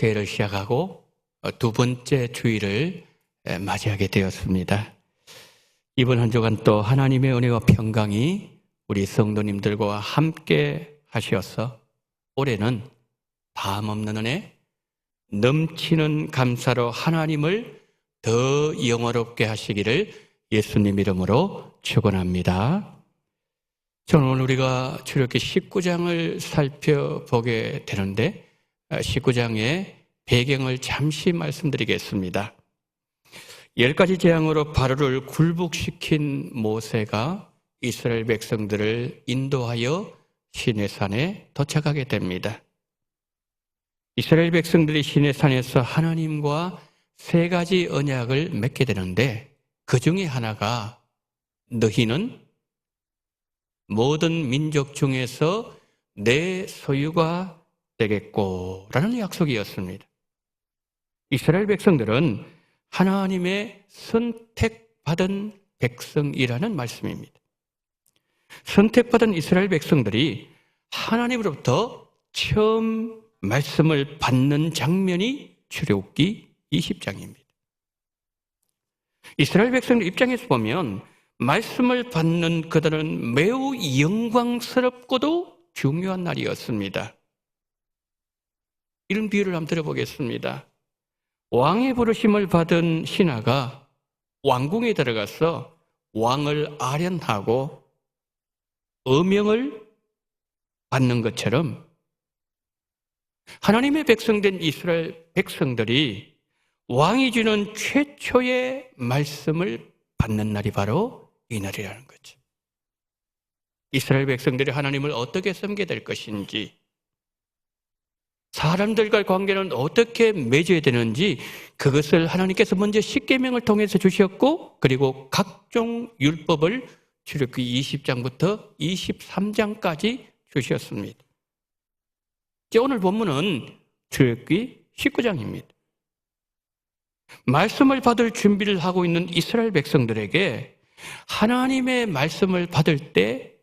새해를 시작하고 어, 두 번째 주일을 에, 맞이하게 되었습니다. 이번 한 주간 또 하나님의 은혜와 평강이 우리 성도님들과 함께 하시어서 올해는 다음 없는 은혜, 넘치는 감사로 하나님을 더 영화롭게 하시기를 예수님 이름으로 축원합니다. 저는 오늘 우리가 출애굽기 19장을 살펴보게 되는데 19장의 배경을 잠시 말씀드리겠습니다. 열 가지 재앙으로 바로를 굴복시킨 모세가 이스라엘 백성들을 인도하여 시내산에 도착하게 됩니다. 이스라엘 백성들이 시내산에서 하나님과 세 가지 언약을 맺게 되는데 그 중에 하나가 너희는 모든 민족 중에서 내 소유가 되겠고라는 약속이었습니다. 이스라엘 백성들은 하나님의 선택받은 백성이라는 말씀입니다. 선택받은 이스라엘 백성들이 하나님으로부터 처음 말씀을 받는 장면이 출애굽기 20장입니다. 이스라엘 백성들 입장에서 보면 말씀을 받는 그들은 매우 영광스럽고도 중요한 날이었습니다. 이런 비유를 한번 들어보겠습니다. 왕의 부르심을 받은 신하가 왕궁에 들어가서 왕을 아련하고 어명을 받는 것처럼 하나님의 백성된 이스라엘 백성들이 왕이 주는 최초의 말씀을 받는 날이 바로 이 날이라는 거죠. 이스라엘 백성들이 하나님을 어떻게 섬게 될 것인지, 사람들과의 관계는 어떻게 맺어야 되는지 그것을 하나님께서 먼저 십계명을 통해서 주셨고 그리고 각종 율법을 출애굽기 20장부터 23장까지 주셨습니다. 오늘 본문은 출애굽기 19장입니다. 말씀을 받을 준비를 하고 있는 이스라엘 백성들에게 하나님의 말씀을 받을 때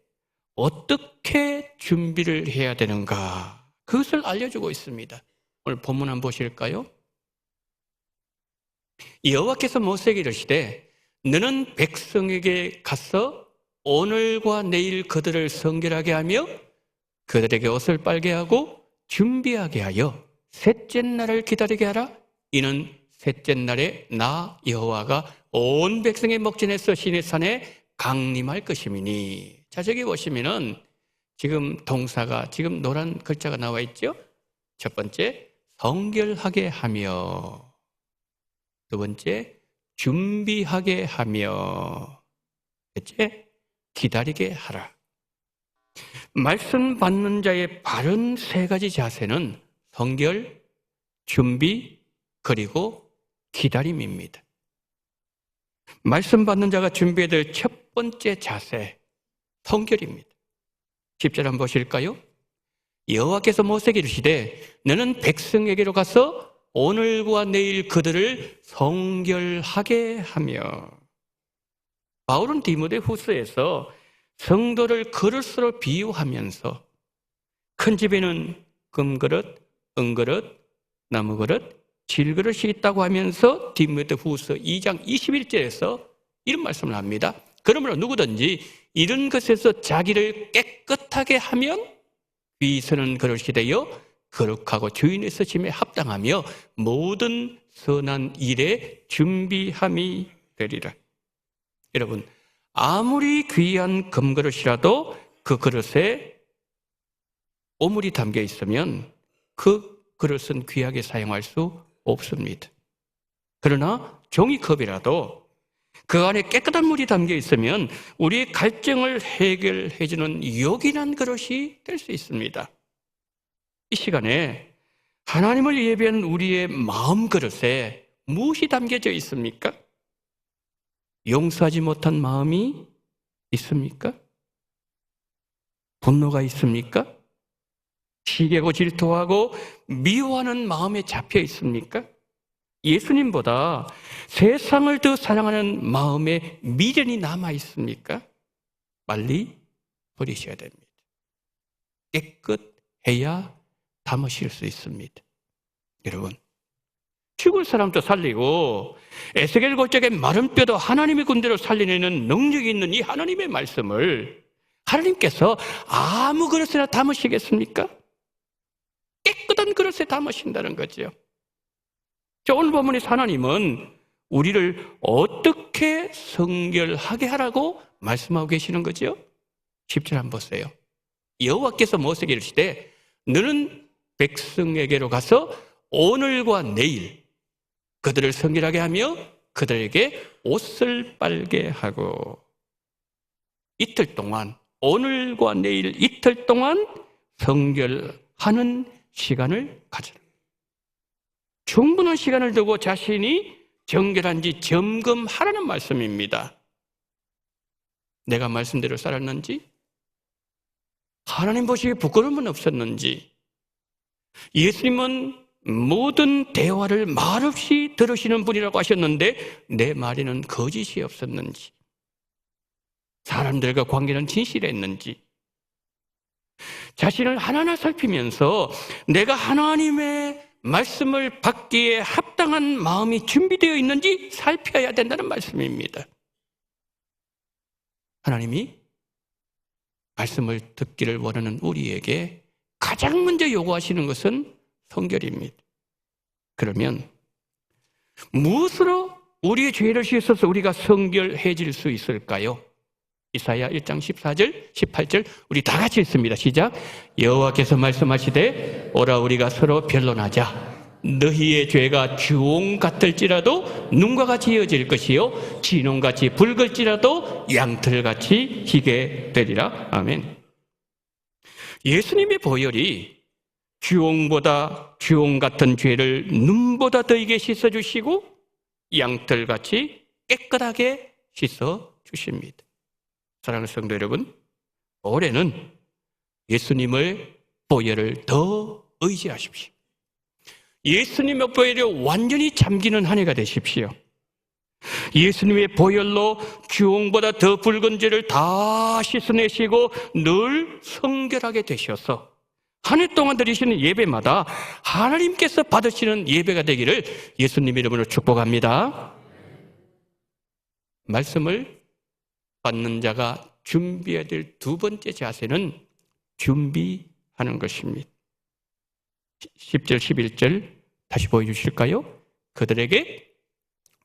어떻게 준비를 해야 되는가 그것을 알려주고 있습니다. 오늘 본문 한번 보실까요? 여호와께서 모세에게 이르시되 너는 백성에게 가서 오늘과 내일 그들을 성결하게 하며 그들에게 옷을 빨게 하고 준비하게 하여 셋째 날을 기다리게 하라. 이는 셋째 날에 나 여호와가 온 백성의 목전에서 신의 산에 강림할 것임이니. 자 저기 보시면은 지금 동사가 지금 노란 글자가 나와 있죠. 첫 번째 성결하게 하며 두 번째 준비하게 하며 셋째 기다리게 하라. 말씀 받는 자의 바른 세 가지 자세는 성결, 준비, 그리고 기다림입니다. 말씀 받는 자가 준비해야 될 첫 번째 자세, 성결입니다. 10절 한번 보실까요? 여호와께서 모세에게 이르시되 너는 백성에게로 가서 오늘과 내일 그들을 성결하게 하며 바울은 디모데 후서에서 성도를 그릇으로 비유하면서 큰 집에는 금그릇, 은그릇, 나무그릇, 질그릇이 있다고 하면서 디모데 후서 2장 21절에서 이런 말씀을 합니다. 그러므로 누구든지 이런 것에서 자기를 깨끗하게 하면 위선은 그릇이 되어 거룩하고 주인의 쓰심에 합당하며 모든 선한 일에 준비함이 되리라. 여러분, 아무리 귀한 금그릇이라도 그 그릇에 오물이 담겨 있으면 그 그릇은 귀하게 사용할 수 없습니다. 그러나 종이컵이라도 그 안에 깨끗한 물이 담겨 있으면 우리의 갈증을 해결해주는 요긴한 그릇이 될 수 있습니다. 이 시간에 하나님을 예배한 우리의 마음 그릇에 무엇이 담겨져 있습니까? 용서하지 못한 마음이 있습니까? 분노가 있습니까? 시기고 질투하고 미워하는 마음에 잡혀 있습니까? 예수님보다 세상을 더 사랑하는 마음에 미련이 남아 있습니까? 빨리 버리셔야 됩니다. 깨끗해야 담으실 수 있습니다. 여러분, 죽을 사람도 살리고 에스겔 골짜기 마른 뼈도 하나님의 군대로 살리내는 능력이 있는 이 하나님의 말씀을 하나님께서 아무 그릇에나 담으시겠습니까? 깨끗한 그릇에 담으신다는. 자, 오늘 본문에서 하나님은 우리를 어떻게 성결하게 하라고 말씀하고 계시는 거죠? 10절 한번 보세요. 여호와께서 모세에게 이르시되 너는 백성에게로 가서 오늘과 내일 그들을 성결하게 하며 그들에게 옷을 빨게 하고 이틀 동안 오늘과 내일 이틀 동안 성결하는 시간을 가져라. 충분한 시간을 두고 자신이 정결한지 점검하라는 말씀입니다. 내가 말씀대로 살았는지, 하나님 보시기에 부끄러움은 없었는지, 예수님은 모든 대화를 말없이 들으시는 분이라고 하셨는데 내 말에는 거짓이 없었는지, 사람들과 관계는 진실했는지, 자신을 하나하나 살피면서 내가 하나님의 말씀을 받기에 합당한 마음이 준비되어 있는지 살펴야 된다는 말씀입니다. 하나님이 말씀을 듣기를 원하는 우리에게 가장 먼저 요구하시는 것은 성결입니다. 그러면 무엇으로 우리의 죄를 씻어서 우리가 성결해질 수 있을까요? 이사야 1장 14절, 18절 우리 다 같이 읽습니다. 시작. 여호와께서 말씀하시되 오라 우리가 서로 변론하자. 너희의 죄가 주홍 같을지라도 눈과 같이 이어질 것이요 진홍같이 붉을지라도 양털같이 희게 되리라. 아멘. 예수님의 보혈이 주홍보다 주홍 같은 죄를 눈보다 더이게 씻어 주시고 양털같이 깨끗하게 씻어 주십니다. 사랑하는 성도 여러분, 올해는 예수님의 보혈을 더 의지하십시오. 예수님의 보혈에 완전히 잠기는 한 해가 되십시오. 예수님의 보혈로 주홍보다 더 붉은 죄를 다 씻어내시고 늘 성결하게 되셔서 한 해 동안 드리시는 예배마다 하나님께서 받으시는 예배가 되기를 예수님 이름으로 축복합니다. 말씀을 받는 자가 준비해야 될 두 번째 자세는 준비하는 것입니다. 10절, 11절 다시 보여주실까요? 그들에게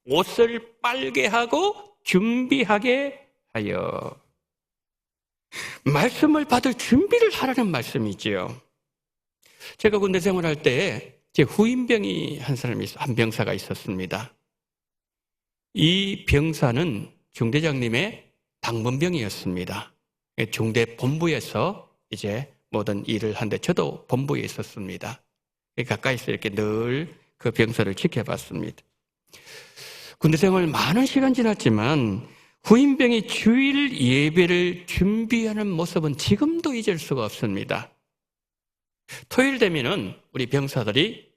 옷을 빨게 하고 준비하게 하여. 말씀을 받을 준비를 하라는 말씀이지요. 제가 군대 생활할 때 제 후임병이 한 사람이 한 병사가 있었습니다. 이 병사는 중대장님의 당번병이었습니다. 중대 본부에서 이제 모든 일을 하는데 저도 본부에 있었습니다. 가까이서 이렇게 늘 그 병사를 지켜봤습니다. 군대 생활 많은 시간 지났지만 후임병이 주일 예배를 준비하는 모습은 지금도 잊을 수가 없습니다. 토요일 되면은 우리 병사들이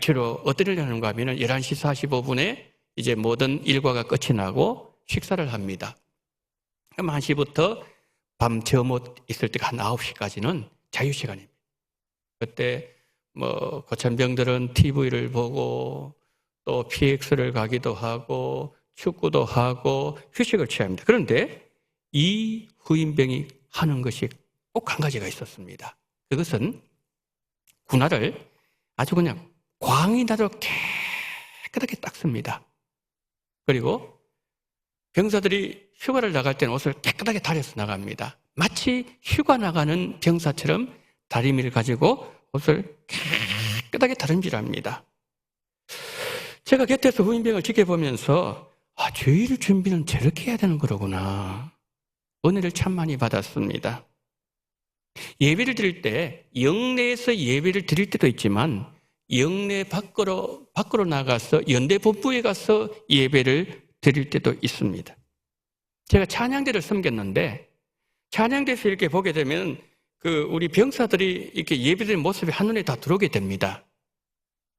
주로 어떤 일을 하는가 하면은 11시 45분에 이제 모든 일과가 끝이 나고 식사를 합니다. 그럼 1시부터 밤 저못 있을 때한 9시까지는 자유시간입니다. 그때 뭐 고참병들은 TV를 보고 또 PX를 가기도 하고 축구도 하고 휴식을 취합니다. 그런데 이 후임병이 하는 것이 꼭 한 가지가 있었습니다. 그것은 군화를 아주 그냥 광이 나도록 깨끗하게 닦습니다. 그리고 병사들이 휴가를 나갈 때는 옷을 깨끗하게 다려서 나갑니다. 마치 휴가 나가는 병사처럼 다리미를 가지고 옷을 깨끗하게 다름질합니다. 제가 곁에서 후임병을 지켜보면서 아, 죄일 준비는 저렇게 해야 되는 거로구나. 은혜를 참 많이 받았습니다. 예배를 드릴 때 영내에서 예배를 드릴 때도 있지만 영내 밖으로 밖으로 나가서 연대 본부에 가서 예배를 드릴 때도 있습니다. 제가 찬양대를 섬겼는데 찬양대에서 이렇게 보게 되면 그 우리 병사들이 이렇게 예배드리는 모습이 한눈에 다 들어오게 됩니다.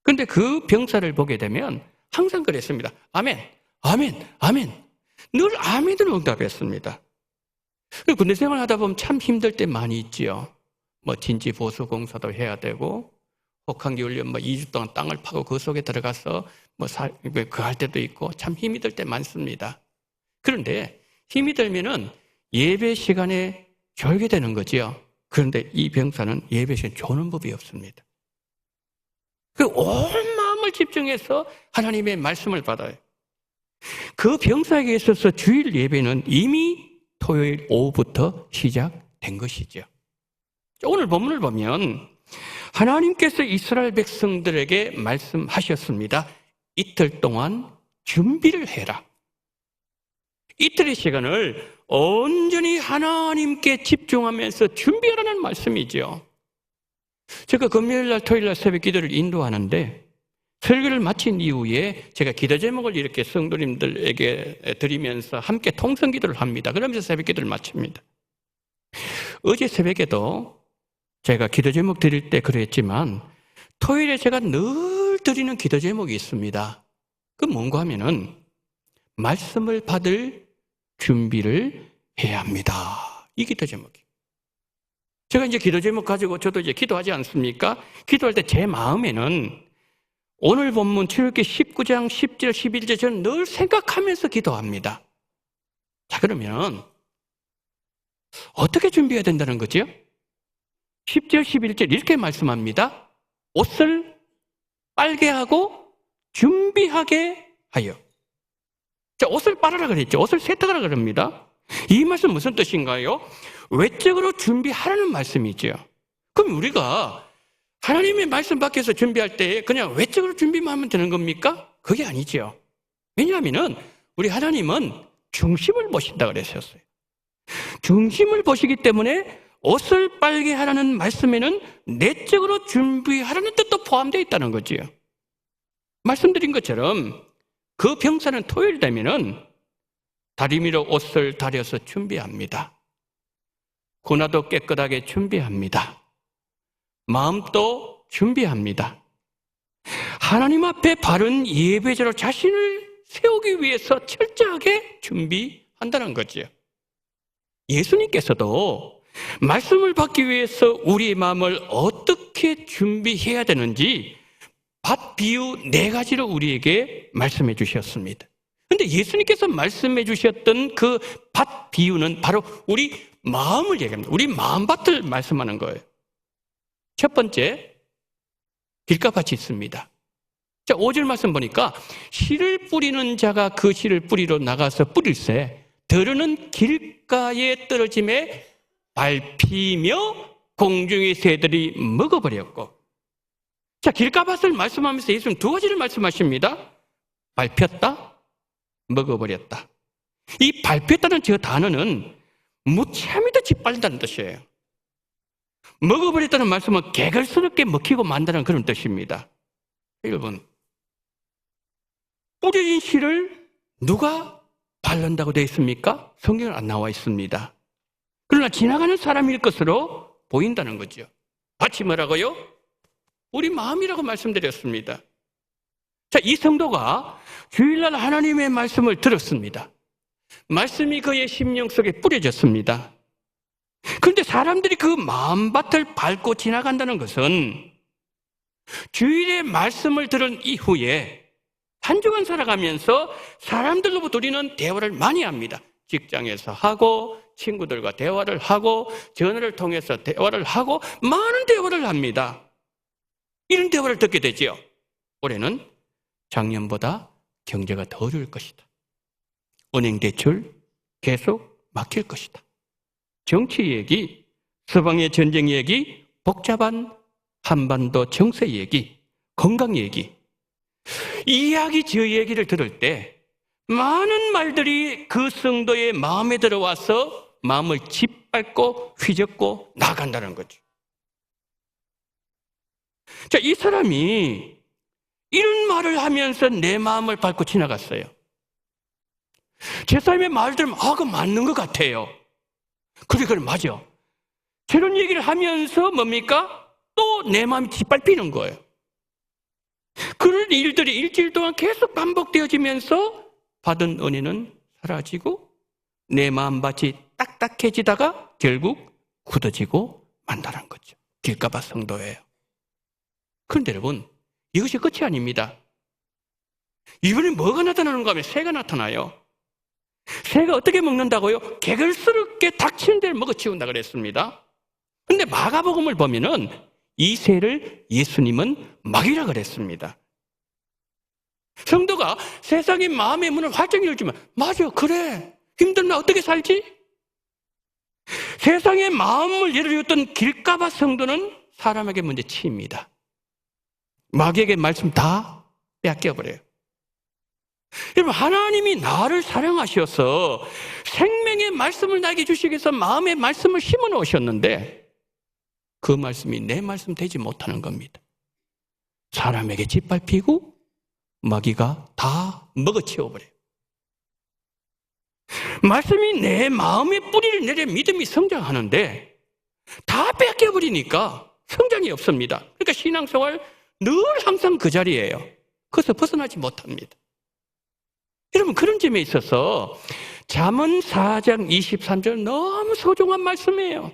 근데 그 병사를 보게 되면 항상 그랬습니다. 아멘, 아멘, 아멘. 늘 아멘으로 응답했습니다. 군대 생활 하다 보면 참 힘들 때 많이 있지요. 뭐 진지 보수 공사도 해야 되고, 혹한기 훈련 뭐 2주 동안 땅을 파고 그 속에 들어가서 뭐 그 할 때도 있고 참 힘이 들 때 많습니다. 그런데 힘이 들면은 예배 시간에 졸게 되는 거지요. 그런데 이 병사는 예배 시간에 조는 법이 없습니다. 그 온 마음을 집중해서 하나님의 말씀을 받아요. 그 병사에게 있어서 주일 예배는 이미 토요일 오후부터 시작된 것이죠. 오늘 본문을 보면 하나님께서 이스라엘 백성들에게 말씀하셨습니다. 이틀 동안 준비를 해라. 이틀의 시간을 온전히 하나님께 집중하면서 준비하라는 말씀이죠. 제가 금요일 날, 토요일 날 새벽 기도를 인도하는데 설교를 마친 이후에 제가 기도 제목을 이렇게 성도님들에게 드리면서 함께 통성 기도를 합니다. 그러면서 새벽 기도를 마칩니다. 어제 새벽에도 제가 기도 제목 드릴 때 그랬지만 토요일에 제가 늘 드리는 기도 제목이 있습니다. 그 뭔가 하면은 말씀을 받을 준비를 해야 합니다. 이 기도 제목이. 제가 이제 기도 제목 가지고 저도 이제 기도하지 않습니까? 기도할 때 제 마음에는 오늘 본문 출애굽기 19장 10절 11절 저는 늘 생각하면서 기도합니다. 자 그러면 어떻게 준비해야 된다는 거죠? 10절 11절 이렇게 말씀합니다. 옷을 빨게 하고 준비하게 하여. 자, 옷을 빨아라 그랬죠. 옷을 세탁하라 그럽니다. 이 말씀 무슨 뜻인가요? 외적으로 준비하라는 말씀이죠. 그럼 우리가 하나님의 말씀 밖에서 준비할 때 그냥 외적으로 준비만 하면 되는 겁니까? 그게 아니죠. 왜냐하면 우리 하나님은 중심을 보신다 그랬었어요. 중심을 보시기 때문에 옷을 빨게 하라는 말씀에는 내적으로 준비하라는 뜻도 포함되어 있다는 거지요. 말씀드린 것처럼 그 병사는 토요일 되면은 다리미로 옷을 다려서 준비합니다. 고나도 깨끗하게 준비합니다. 마음도 준비합니다. 하나님 앞에 바른 예배자로 자신을 세우기 위해서 철저하게 준비한다는 거지요. 예수님께서도 말씀을 받기 위해서 우리의 마음을 어떻게 준비해야 되는지 밭 비유 네 가지로 우리에게 말씀해 주셨습니다. 근데 예수님께서 말씀해 주셨던 그 밭 비유는 바로 우리 마음을 얘기합니다. 우리 마음밭을 말씀하는 거예요. 첫 번째, 길가밭이 있습니다. 자, 5절 말씀 보니까 씨를 뿌리는 자가 그 씨를 뿌리러 나가서 뿌릴새 들으는 길가에 떨어짐에 밟히며 공중의 새들이 먹어버렸고 자, 길가밭을 말씀하면서 예수님 두 가지를 말씀하십니다. 밟혔다, 먹어버렸다. 이 밟혔다는 저 단어는 무참히도 짓밟는다는 뜻이에요. 먹어버렸다는 말씀은 개걸스럽게 먹히고 만다는 그런 뜻입니다. 여러분, 뿌려진 씨를 누가 바른다고 되어 있습니까? 성경은 안 나와 있습니다. 그러나 지나가는 사람일 것으로 보인다는 거죠. 밭이 뭐라고요? 우리 마음이라고 말씀드렸습니다. 자, 이 성도가 주일날 하나님의 말씀을 들었습니다. 말씀이 그의 심령 속에 뿌려졌습니다. 그런데 사람들이 그 마음밭을 밟고 지나간다는 것은 주일의 말씀을 들은 이후에 한 주간 살아가면서 사람들로부터 우리는 대화를 많이 합니다. 직장에서 하고, 친구들과 대화를 하고, 전화를 통해서 대화를 하고, 많은 대화를 합니다. 이런 대화를 듣게 되지요. 올해는 작년보다 경제가 더 어려울 것이다. 은행 대출 계속 막힐 것이다. 정치 얘기, 서방의 전쟁 얘기, 복잡한 한반도 정세 얘기, 건강 얘기. 이 이야기, 저 얘기를 들을 때 많은 말들이 그 성도의 마음에 들어와서 마음을 짓밟고 휘젓고 나간다는 거죠. 자, 이 사람이 이런 말을 하면서 내 마음을 밟고 지나갔어요. 제 삶의 말 들으면, 아, 그 맞는 것 같아요. 그래, 그래, 맞아. 저런 얘기를 하면서 뭡니까? 또 내 마음이 짓밟히는 거예요. 그런 일들이 일주일 동안 계속 반복되어지면서 받은 은혜는 사라지고 내 마음밭이 딱딱해지다가 결국 굳어지고 만다는 거죠. 길가봐 성도예요. 그런데 여러분, 이것이 끝이 아닙니다. 이번에 뭐가 나타나는가 하면 새가 나타나요. 새가 어떻게 먹는다고요? 개걸스럽게 닥치는 데를 먹어치운다 그랬습니다. 근데 마가복음을 보면은 이 새를 예수님은 막이라 그랬습니다. 성도가 세상의 마음의 문을 활짝 열지만, 맞아, 그래. 힘들면 어떻게 살지? 세상의 마음을 열어줬던 길가바 성도는 사람에게 먼저 치입니다. 마귀에게 말씀 다 뺏겨버려요. 여러분, 하나님이 나를 사랑하셔서 생명의 말씀을 나에게 주시기 위해서 마음의 말씀을 심어 놓으셨는데 그 말씀이 내 말씀 되지 못하는 겁니다. 사람에게 짓밟히고 마귀가 다 먹어치워버려요. 말씀이 내 마음의 뿌리를 내려 믿음이 성장하는데 다 뺏겨버리니까 성장이 없습니다. 그러니까 신앙생활 늘 항상 그 자리예요. 그래서 벗어나지 못합니다. 여러분 그런 점에 있어서 잠언 4장 23절 너무 소중한 말씀이에요.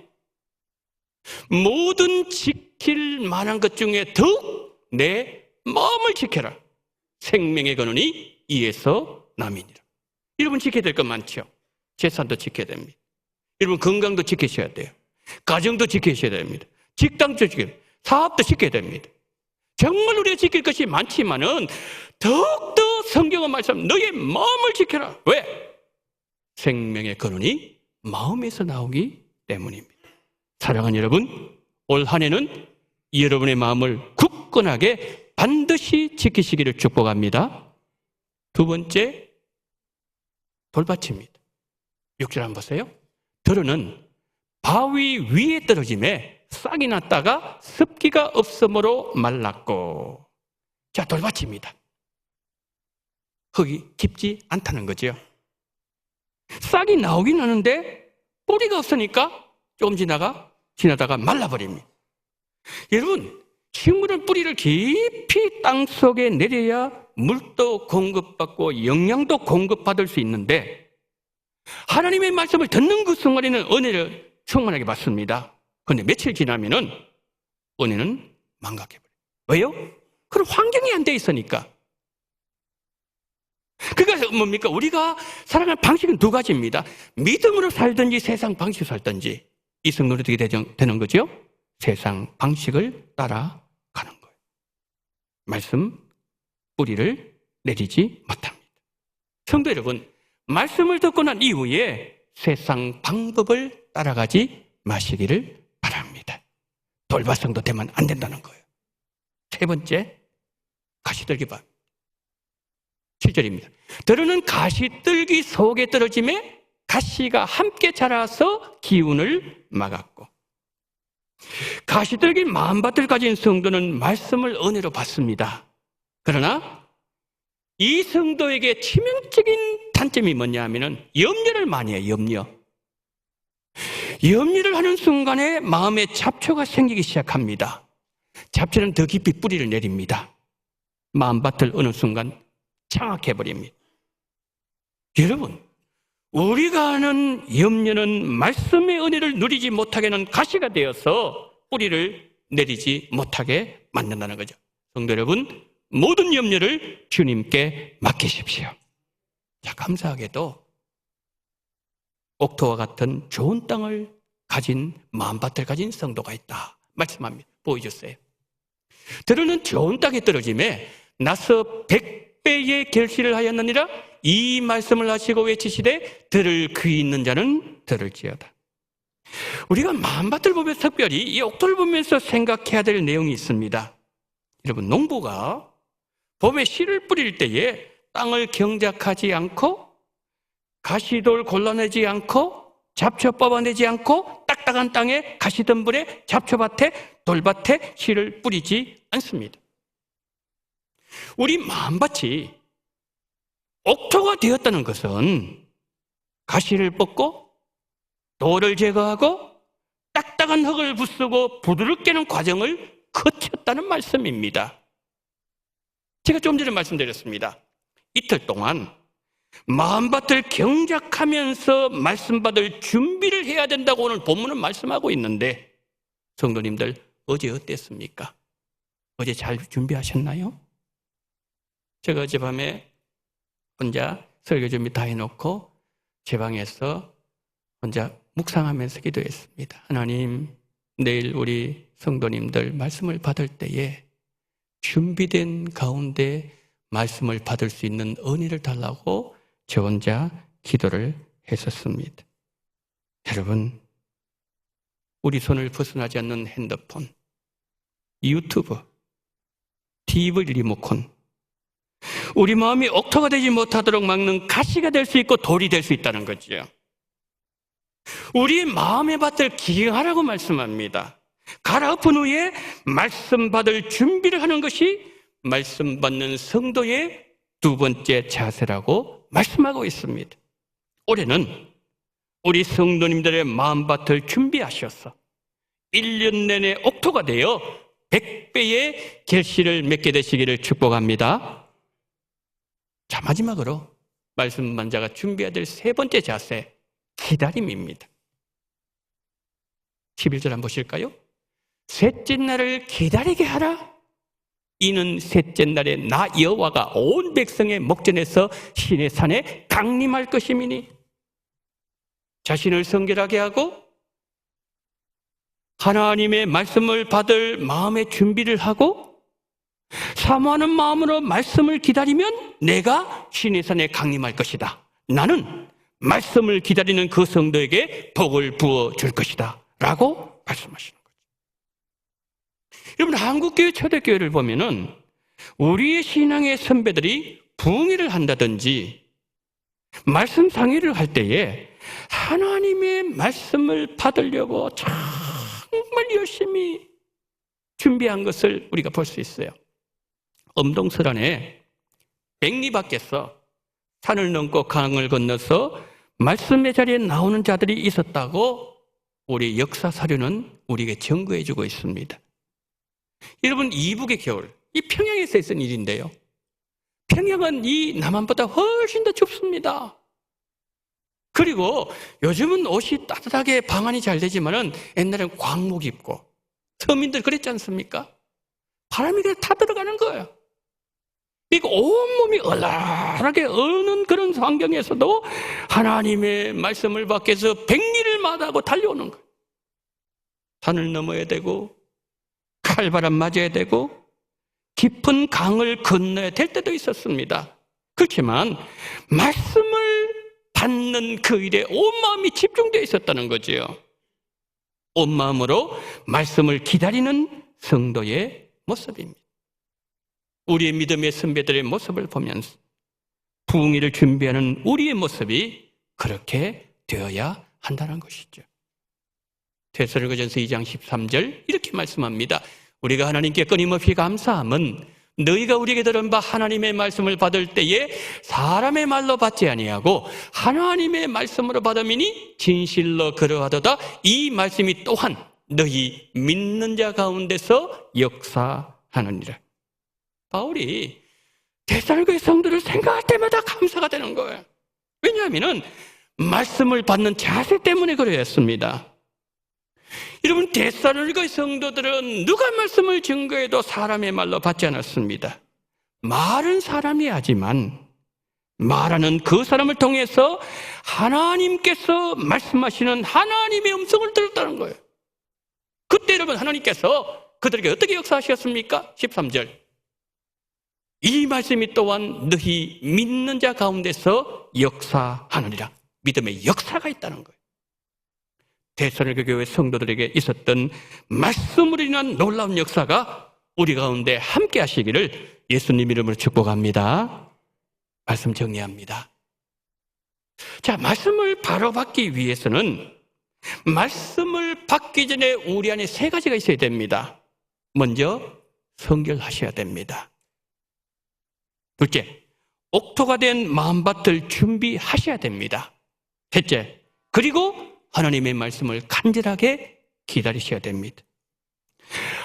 모든 지킬 만한 것 중에 더욱 내 마음을 지켜라. 생명의 근원이 이에서 남이니라. 여러분 지켜야 될 것 많죠. 재산도 지켜야 됩니다. 여러분 건강도 지키셔야 돼요. 가정도 지키셔야 됩니다. 직장도 지켜야 돼요. 사업도 지켜야 됩니다. 정말 우리가 지킬 것이 많지만은 더욱더 성경은 말씀 너의 마음을 지켜라. 왜? 생명의 근원이 마음에서 나오기 때문입니다. 사랑하는 여러분, 올 한 해는 여러분의 마음을 굳건하게 반드시 지키시기를 축복합니다. 두 번째, 돌밭입니다. 6절 한번 보세요. 들어는 바위 위에 떨어짐에 싹이 났다가 습기가 없으므로 말랐고. 자, 돌밭입니다. 흙이 깊지 않다는 거죠. 싹이 나오긴 하는데 뿌리가 없으니까 조금 지나가 지나다가 말라버립니다. 여러분, 식물은 뿌리를 깊이 땅 속에 내려야 물도 공급받고 영양도 공급받을 수 있는데 하나님의 말씀을 듣는 그 순간에는 은혜를 충만하게 받습니다. 그런데 며칠 지나면은 은혜는 망각해버려요. 왜요? 그런 환경이 안 돼 있으니까. 그러니까 뭡니까? 우리가 살아가는 방식은 두 가지입니다. 믿음으로 살든지 세상 방식으로 살든지 이 성도는 어떻게 되는 거죠? 세상 방식을 거예요. 말씀 뿌리를 내리지 못합니다. 성도 여러분, 말씀을 듣고 난 이후에 세상 방법을 따라가지 마시기를 바랍니다. 돌발성도 되면 안 된다는 거예요. 세 번째, 가시들기 바 7절입니다. 들으는 가시들기 속에 떨어짐에 가시가 함께 자라서 기운을 막았고 가시들기 만밭을 가진 성도는 말씀을 은혜로 받습니다. 그러나 이 성도에게 치명적인 단점이 뭐냐 하면은 염려를 많이 해요, 염려. 염려를 하는 순간에 마음에 잡초가 생기기 시작합니다. 잡초는 더 깊이 뿌리를 내립니다. 마음밭을 어느 순간 장악해버립니다. 여러분, 우리가 하는 염려는 말씀의 은혜를 누리지 못하게 하는 가시가 되어서 뿌리를 내리지 못하게 만든다는 거죠. 성도 여러분, 모든 염려를 주님께 맡기십시오. 자, 감사하게도 옥토와 같은 좋은 땅을 가진 마음밭을 가진 성도가 있다. 말씀합니다. 보여주세요. 들으는 좋은 땅에 떨어짐에 나서 백 배의 결실을 하였느니라 이 말씀을 하시고 외치시되 들을 귀 있는 자는 들을지어다. 우리가 마음밭을 보면서 특별히 이 옥토를 보면서 생각해야 될 내용이 있습니다. 여러분 농부가 봄에 씨를 뿌릴 때에 땅을 경작하지 않고 가시돌 골라내지 않고 잡초 뽑아내지 않고 딱딱한 땅에 가시덤불에 잡초밭에 돌밭에 씨를 뿌리지 않습니다. 우리 마음밭이 옥토가 되었다는 것은 가시를 뽑고 돌을 제거하고 딱딱한 흙을 부수고 부드럽게는 과정을 거쳤다는 말씀입니다. 제가 좀 전에 말씀드렸습니다. 이틀 동안 마음밭을 경작하면서 말씀받을 준비를 해야 된다고 오늘 본문은 말씀하고 있는데 성도님들 어제 어땠습니까? 어제 잘 준비하셨나요? 제가 어젯밤에 혼자 설교 준비 다 해놓고 제 방에서 혼자 묵상하면서 기도했습니다. 하나님, 내일 우리 성도님들 말씀을 받을 때에 준비된 가운데 말씀을 받을 수 있는 은혜를 달라고 저 혼자 기도를 했었습니다. 여러분, 우리 손을 벗어나지 않는 핸드폰, 유튜브, TV 리모컨, 우리 마음이 옥토가 되지 못하도록 막는 가시가 될 수 있고 돌이 될 수 있다는 거죠. 우리 마음의 밭을 기경하라고 말씀합니다. 갈아엎은 후에 말씀 받을 준비를 하는 것이 말씀 받는 성도의 두 번째 자세라고 말씀하고 있습니다. 올해는 우리 성도님들의 마음밭을 준비하셔서 1년 내내 옥토가 되어 100배의 결실을 맺게 되시기를 축복합니다. 자, 마지막으로 말씀 반자가 준비해야 될 세 번째 자세, 기다림입니다. 11절 한번 보실까요? 셋째 날을 기다리게 하라. 이는 셋째 날에 나 여호와가 온 백성의 목전에서 신의 산에 강림할 것임이니 자신을 성결하게 하고 하나님의 말씀을 받을 마음의 준비를 하고 사모하는 마음으로 말씀을 기다리면 내가 신의 산에 강림할 것이다. 나는 말씀을 기다리는 그 성도에게 복을 부어 줄 것이다. 라고 말씀하시는 거죠. 여러분, 한국교회 초대교회를 보면은 우리의 신앙의 선배들이 부흥회를 한다든지 말씀 상의를 할 때에 하나님의 말씀을 받으려고 정말 열심히 준비한 것을 우리가 볼 수 있어요. 엄동설안에 백리 밖에서 산을 넘고 강을 건너서 말씀의 자리에 나오는 자들이 있었다고 우리 역사 사료는 우리에게 증거해 주고 있습니다. 여러분, 이북의 겨울, 이 평양에서 있은 일인데요. 평양은 이 남한보다 훨씬 더 춥습니다. 그리고 요즘은 옷이 따뜻하게 방한이 잘 되지만은 옛날엔 광목 입고 서민들 그랬지 않습니까? 바람이 그냥 타 들어가는 거예요. 그러니까 온몸이 얼얼하게 어는 그런 환경에서도 하나님의 말씀을 위해서 백리를 마다하고 달려오는 거예요. 산을 넘어야 되고 칼바람 맞아야 되고 깊은 강을 건너야 될 때도 있었습니다. 그렇지만 말씀을 받는 그 일에 온 마음이 집중되어 있었다는 거지요. 온 마음으로 말씀을 기다리는 성도의 모습입니다. 우리의 믿음의 선배들의 모습을 보면서 부흥회를 준비하는 우리의 모습이 그렇게 되어야 한다는 것이죠. 테스로가전서 2장 13절 이렇게 말씀합니다. 우리가 하나님께 끊임없이 감사함은 너희가 우리에게 들은 바 하나님의 말씀을 받을 때에 사람의 말로 받지 아니하고 하나님의 말씀으로 받음이니 진실로 그러하도다 이 말씀이 또한 너희 믿는 자 가운데서 역사하느니라. 바울이 대살교의 성도를 생각할 때마다 감사가 되는 거예요. 왜냐하면 말씀을 받는 자세 때문에 그러했습니다. 여러분 데살로니가의 성도들은 누가 말씀을 증거해도 사람의 말로 받지 않았습니다. 말은 사람이 하지만 말하는 그 사람을 통해서 하나님께서 말씀하시는 하나님의 음성을 들었다는 거예요. 그때 여러분 하나님께서 그들에게 어떻게 역사하셨습니까? 13절. 이 말씀이 또한 너희 믿는 자 가운데서 역사하느니라. 믿음의 역사가 있다는 거예요. 대선일교 교회 성도들에게 있었던 말씀으로 인한 놀라운 역사가 우리 가운데 함께 하시기를 예수님 이름으로 축복합니다. 말씀 정리합니다. 자, 말씀을 바로 받기 위해서는 말씀을 받기 전에 우리 안에 세 가지가 있어야 됩니다. 먼저 성결하셔야 됩니다. 둘째, 옥토가 된 마음밭을 준비하셔야 됩니다. 셋째, 그리고 하나님의 말씀을 간절하게 기다리셔야 됩니다.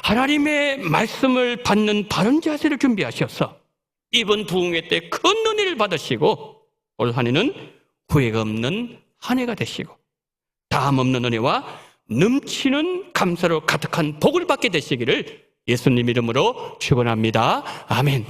하나님의 말씀을 받는 바른 자세를 준비하셔서 이번 부흥회 때 큰 은혜를 받으시고 올 한해는 후회가 없는 한 해가 되시고 다음 없는 은혜와 넘치는 감사로 가득한 복을 받게 되시기를 예수님 이름으로 축원합니다. 아멘.